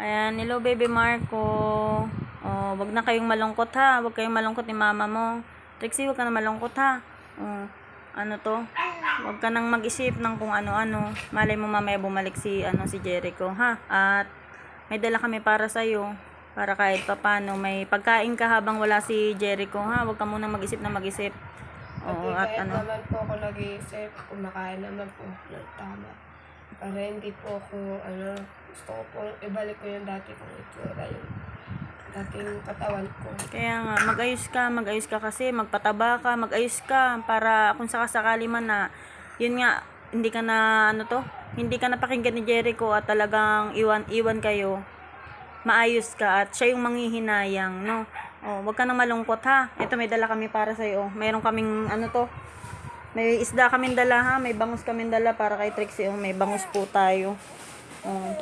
Ayan, hello baby Marco. Oh, wag na kayong malungkot ha. Wag kayong malungkot ni mama mo. Trixie, wag ka na malungkot ha. Oh, ano to? Wag ka nang mag-isip ng kung ano-ano. Malay mo mamaya bumalik si ano si Jericho ha. At may dala kami para sa iyo para kahit papano may pagkain ka habang wala si Jericho ha. Wag ka muna mag-isip na mag-isip. Oo, at kahit ano. naman po ako nag-iisip, kumakain naman po tama. Para hindi po ako, ano, gusto ko po ibalik ko yung dati kong itsura, yung dating katawan ko. Kaya nga, mag-ayos ka, mag-ayos ka kasi, magpataba ka, mag-ayos ka para kung sakasakali man na, yun nga, hindi ka na, ano to, hindi ka napakinggan ni Jericho at talagang iwan, iwan kayo, maayos ka at siya yung manghihinayang, no? Oh, wag ka nang malungkot ha. Ito may dala kami para sa iyo. Mayroon kaming ano to? May isda kaming dala ha, may bangus kaming dala para kay Trixie. Oh, may bangus po tayo. Oh.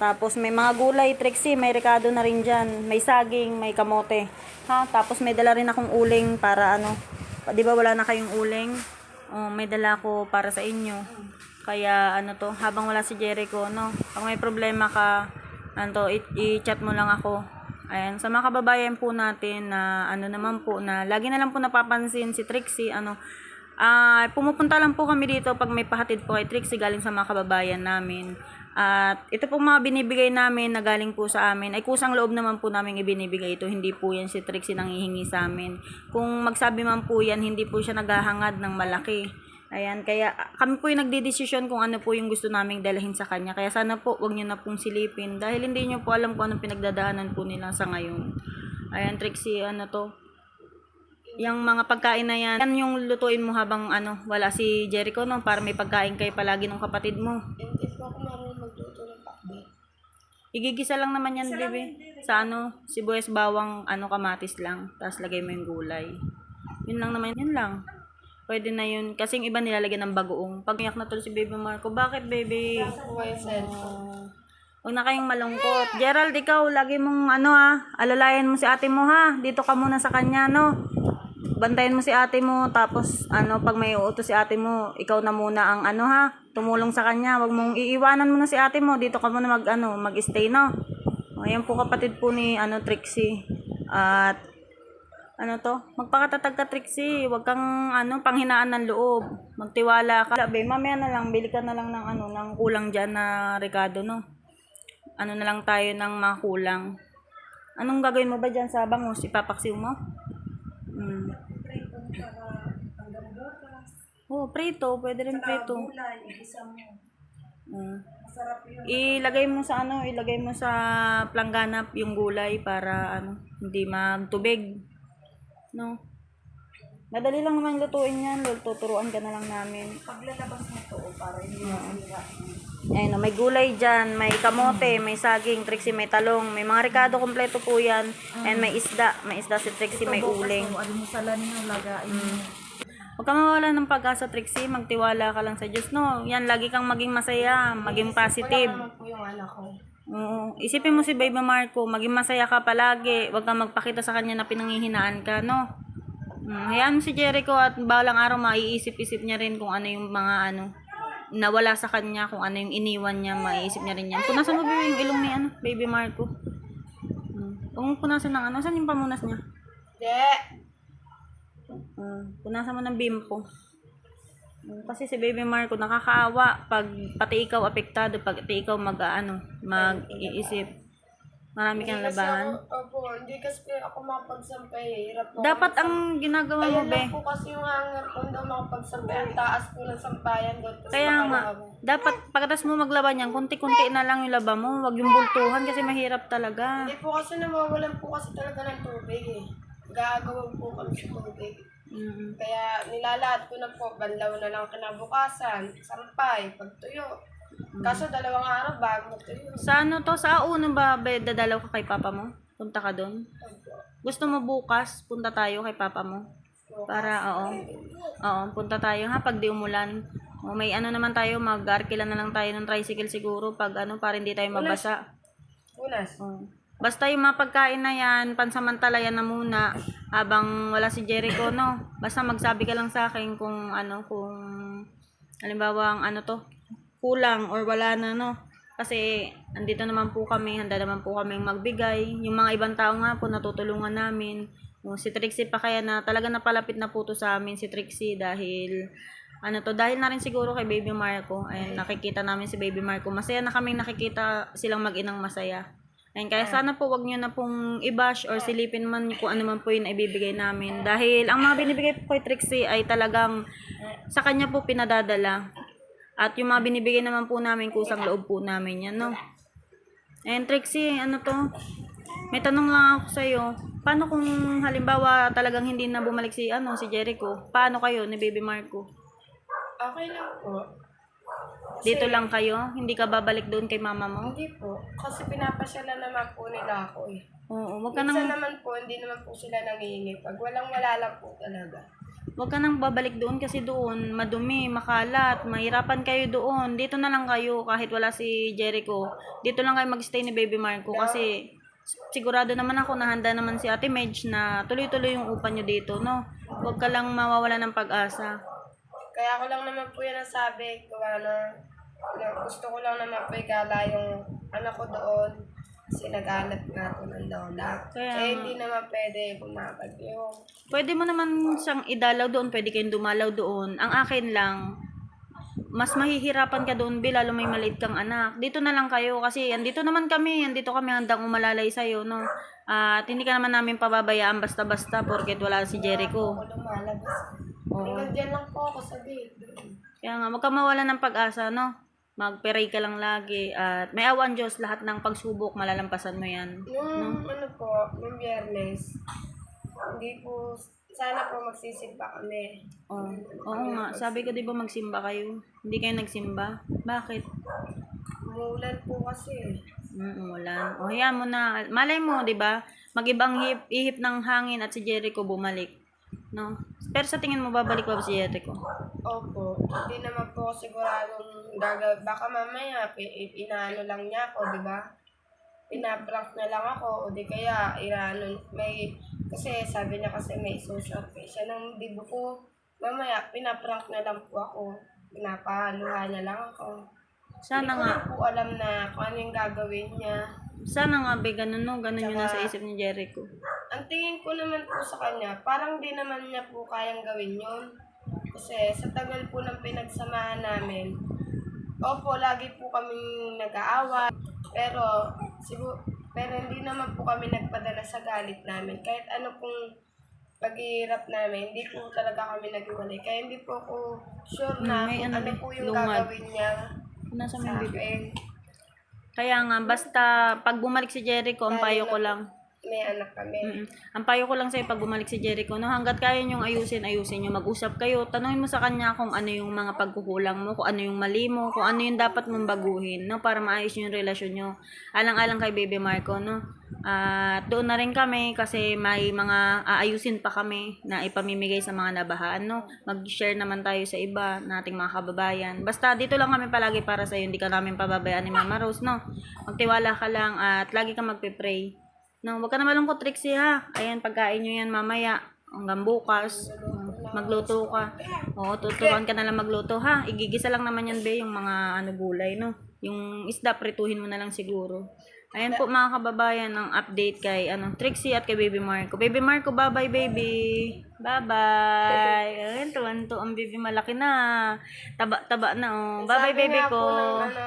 Tapos may mga gulay, Trixie, may rekado na rin dyan. May saging, may kamote. Ha? Tapos may dala rin akong uling para ano. Di ba wala na kayong uling? Oh, may dala ko para sa inyo. Kaya ano to, habang wala si Jericho, no? Pag may problema ka, to, i- i-chat mo lang ako. Ayan, sa mga kababayan po natin na ano naman po na lagi na lang po napapansin si Trixie, ano, Ah, pumupunta lang po kami dito pag may pahatid po kay Trixie galing sa mga kababayan namin. At ito po mga binibigay namin na galing po sa amin ay kusang loob naman po namin ibinibigay ito. Hindi po yan si Trixie nang hihingi sa amin. Kung magsabi man po yan, hindi po siya naghahangad ng malaki. Ayan, kaya ah, kami po yung nagdidesisyon kung ano po yung gusto naming dalhin sa kanya. Kaya sana po, wag niyo na pong silipin. Dahil hindi niyo po alam kung anong pinagdadaanan po nila sa ngayon. Ayan, Trixie, ano to, yung mga pagkain na yan, yan yung lutuin mo habang ano, wala si Jericho no, para may pagkain kayo palagi ng kapatid mo. Hindi po ako marunong magluto ng pakbet. Igigisa lang naman yan, bebe. Sa ano, sibuyas bawang, ano, kamatis lang. Tapos lagay mo yung gulay. Yun lang naman, yun lang. Pwede na yun. Kasi yung iba nilalagyan ng bagoong. Pag umiyak na tuloy si Baby Marco, bakit, baby? Cellphone. Huwag na kayong malungkot. Gerald, ikaw, lagi mong ano ha, alalayan mo si ate mo ha. Dito ka muna sa kanya, no? Bantayan mo si ate mo, tapos ano, pag may uutos si ate mo, ikaw na muna ang ano ha, tumulong sa kanya. Huwag mong iiwanan mo si ate mo, dito ka muna mag ano, mag-stay no. Ayan po kapatid po ni ano Trixie. At ano to, magpakatatag ka Trixie, huwag kang ano, panghinaan ng loob. Magtiwala ka. Sabi, mamaya na lang, bili ka na lang ng ano, ng kulang diyan na Ricardo no. Ano na lang tayo ng mga kulang. Anong gagawin mo ba diyan sa bangus? Ipapaksiw mo? Mm. Oh, prito. Pwede rin prito. Mm. Ilagay mo sa ano, ilagay mo sa planggana yung gulay para ano, hindi magtubig. No? Madali lang naman lutuin yan. Tuturuan ka na lang namin. Paglalabas mo to, para hindi masira. Ayun, may gulay dyan, may kamote, may saging, Trixie, may talong, may mga ricado kompleto po yan. And may isda, may isda si Trixie, may uling. Ano mo sa niyo, lagain mo. Huwag ka mawala ng pag-asa, Trixie. Magtiwala ka lang sa Diyos, no? Yan, lagi kang maging masaya, maging positive. Wala naman po yung anak ko. Oo. Isipin mo si Baby Marco, maging masaya ka palagi. Huwag kang magpakita sa kanya na pinanghihinaan ka, no? Mm, hayaan mo si Jericho at balang araw maiisip-isip niya rin kung ano yung mga ano nawala sa kanya, kung ano yung iniwan niya, maiisip niya rin yan. Punasan mo ba yung ilong ni ano, Baby Marco? Mm. Huwag mo punasan ng ano, saan yung pamunas niya? De! Mm, punasan mo ng bimpo. Mm, Kasi si Baby Marco nakakaawa pag pati ikaw apektado, pag pati ikaw mag ano, mag-iisip. Marami kang Kasi labahan. ako- Opo, hindi kasi ako makapagsampay. Hirap po. Dapat ako ang ginagawa mo, Ayan be. lang po kasi yung hanger ko daw makapagsampay. Ang taas po ng sampayan. Tapos Kaya nga, dapat pagkatas mo maglaban yan, kunti-kunti na lang yung laba mo. Huwag yung bultuhan kasi mahirap talaga. Hindi po kasi nawawalan po kasi talaga ng tubig eh. Gagawan po kami sa tubig. Mm. Kaya nilalahat ko na po, banlaw na lang kinabukasan, sampay, pagtuyo. Kaso dalawang araw bago tuyo. Sa ano to, sa uno ba, be, dadalaw ka kay papa mo? Punta ka doon? Gusto mo bukas, punta tayo kay papa mo? Para, oo. Oo, punta tayo ha, pag di umulan. O, may ano naman tayo, mag-arkila na lang tayo ng tricycle siguro pag ano, para hindi tayo mabasa. Unas. Oh. Basta yung mga pagkain na yan, pansamantala yan na muna habang wala si Jericho, no? Basta magsabi ka lang sa akin kung ano, kung halimbawa ang ano to, kulang or wala na, no? Kasi andito naman po kami, handa naman po kami magbigay. Yung mga ibang tao nga po natutulungan namin. O, si Trixie pa kaya na talaga napalapit na po to sa amin si Trixie dahil ano to dahil na rin siguro kay Baby Marco ay nakikita namin si Baby Marco masaya na kaming nakikita silang mag-inang masaya Ayun, kaya sana po wag niyo na pong i-bash or silipin man kung ano man po yung ibibigay namin. Dahil ang mga binibigay po kay Trixie ay talagang sa kanya po pinadadala. At yung mga binibigay naman po namin, kusang loob po namin yan, no? And Trixie, ano to? May tanong lang ako sa'yo. Paano kung halimbawa talagang hindi na bumalik si, ano, si Jericho? Paano kayo ni Baby Marco? Okay lang po. Dito lang kayo? Hindi ka babalik doon kay mama mo? Hindi po. Kasi pinapasyalan naman po nila ako eh. Oo, wag ka Minsan nang, naman po, hindi naman po sila nangihingi. Pag walang wala lang po talaga. Wag ka nang babalik doon kasi doon madumi, makalat, mahirapan kayo doon. Dito na lang kayo kahit wala si Jericho. Dito lang kayo magstay ni Baby Marco kasi sigurado naman ako na handa naman si Ate Medj na tuloy-tuloy yung upan nyo dito, no? Huwag ka lang mawawala ng pag-asa. Kaya ako lang naman po yan ang sabi ko na, na gusto ko lang naman po ikala yung anak ko doon. Kasi naghanap nga po ng lola. Kaya eh, hindi naman pwede bumabag yung Pwede mo naman siyang idalaw doon, pwede kayong dumalaw doon. Ang akin lang, mas mahihirapan ka doon, Bi, lalo may maliit kang anak. Dito na lang kayo kasi andito naman kami, andito kami handang umalalay sa'yo, no? At hindi ka naman namin pababayaan basta-basta porket wala si Jericho. ako lumalabas. Oo. Hanggang dyan lang po ako sa. Kaya nga, wag ka mawala ng pag-asa, no? Magperay ka lang lagi. At may awan Diyos, lahat ng pagsubok, malalampasan mo yan. Nung ano po, nung biyernes, hindi po, sana po magsisimba kami. Oo, oo nga. Sabi ko, di ba magsimba kayo? Hindi kayo nagsimba? Bakit? Umulan po kasi. Mm, ulan. O, hayaan mo na. Malay mo, di ba? Magibang hip, ihip ng hangin at si Jericho bumalik. No? Pero sa tingin mo, babalik ba si Jericho? Opo, hindi naman po siguradong gagawin. Baka mamaya, inaano lang niya ako, di ba? Pinaprank na lang ako, o di kaya, inaano, may, kasi sabi niya kasi may social siya ng bibo ko. Mamaya, pinaprank na lang po ako. Pinapahaluhan niya lang ako. Sana Hindi nga, po alam na kung ano yung gagawin niya. sana nga, be, ganun, no? Ganun yung nasa Saka- isip ni Jericho. Ang tingin ko naman po sa kanya, parang di naman niya po kayang gawin yun. Kasi sa tagal po ng pinagsamahan namin, opo, lagi po kaming nag-aaway. Pero, siguro, pero hindi naman po kami nagpadala sa galit namin. Kahit ano pong paghihirap namin, hindi po talaga kami naghiwalay. Kaya hindi po ako sure na may kung ano ano po yung lungad. gagawin niya Nasa sa akin. Kaya nga, basta pag bumalik si Jericho, ang payo ko lang. May anak kami. Mm-mm. Ang payo ko lang sa'yo pag bumalik si Jericho, no, hanggat kaya niyong ayusin, ayusin niyo, mag-usap kayo, tanungin mo sa kanya kung ano yung mga pagkukulang mo, kung ano yung mali mo, kung ano yung dapat mong baguhin, no, para maayos yung relasyon niyo. Alang-alang kay Baby Marco, no. At doon na rin kami kasi may mga aayusin pa kami na ipamimigay sa mga nabahaan, no. Mag-share naman tayo sa iba nating mga kababayan. Basta dito lang kami palagi para sa hindi ka namin pababayaan ni Mama Rose, no. Magtiwala ka lang at lagi ka magpe-pray. No, wag ka na malungkot, Trixie, ha? Ayan, pagkain nyo yan mamaya. Hanggang bukas. Magluto ka. Oo, tuturuan ka na lang magluto, ha? Igigisa lang naman yan, be, yung mga ano gulay, no? Yung isda, prituhin mo na lang siguro. Ayan po mga kababayan, ang update kay ano, Trixie at kay Baby Marco. Baby Marco, bye-bye, baby. Bye-bye. Ayan, tuwan to. Ang baby malaki na. Taba-taba na, oh. Bye-bye, Sabi baby nga ko. po nung, ano,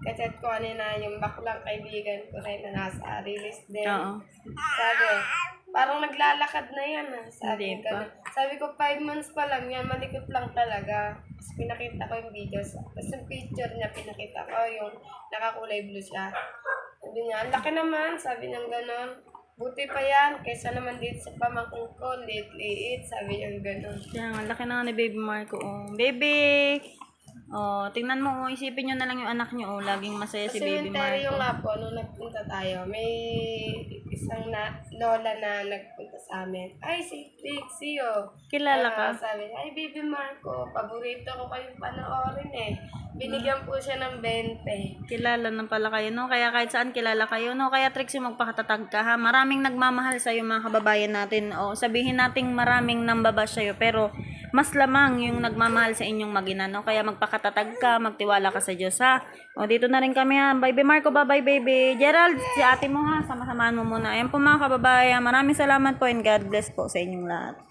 kachat ko kanina, yung baklang kaibigan ko rin na nasa release din. Oo. Sabi, parang naglalakad na yan. ah. Sabi, Hindi pa. Sabi ko, five months pa lang yan, malikot lang talaga. Tapos pinakita ko yung videos. Tapos yung picture niya, pinakita ko yung nakakulay blue siya. Sabi niya, ang laki naman. Sabi niya gano'n. Buti pa yan, kaysa naman dito sa pamangkin ko, liit-liit. Sabi niya gano'n. Yan, ang laki na nga ni Baby Marco. Oh. Baby! Oh, tingnan mo, oh, isipin nyo na lang yung anak nyo. Oh, laging masaya si Baby cemetery Marco. nga po, nung nagpunta tayo, may isang na, lola na nagpunta sa amin. Ay, si Trixie, oh. Kilala ka? Ah, sabi niya, ay, Baby Marco, paborito ko kayong panoorin eh. Binigyan po siya ng 20. Kilala na pala kayo, no? Kaya kahit saan kilala kayo, no? Kaya Trixie, magpakatatag ka, ha? Maraming nagmamahal sa'yo, mga kababayan natin. O, sabihin nating maraming nambabash sa'yo, pero mas lamang yung nagmamahal sa inyong magina, no? Kaya magpakatatag ka, magtiwala ka sa Diyos, ha? O, dito na rin kami, ha? Baby Marco, bye-bye, baby. Gerald, si ate mo, ha? Sama-samaan mo muna. Ayan po, mga kababayan. Maraming salamat po and God bless po sa inyong lahat.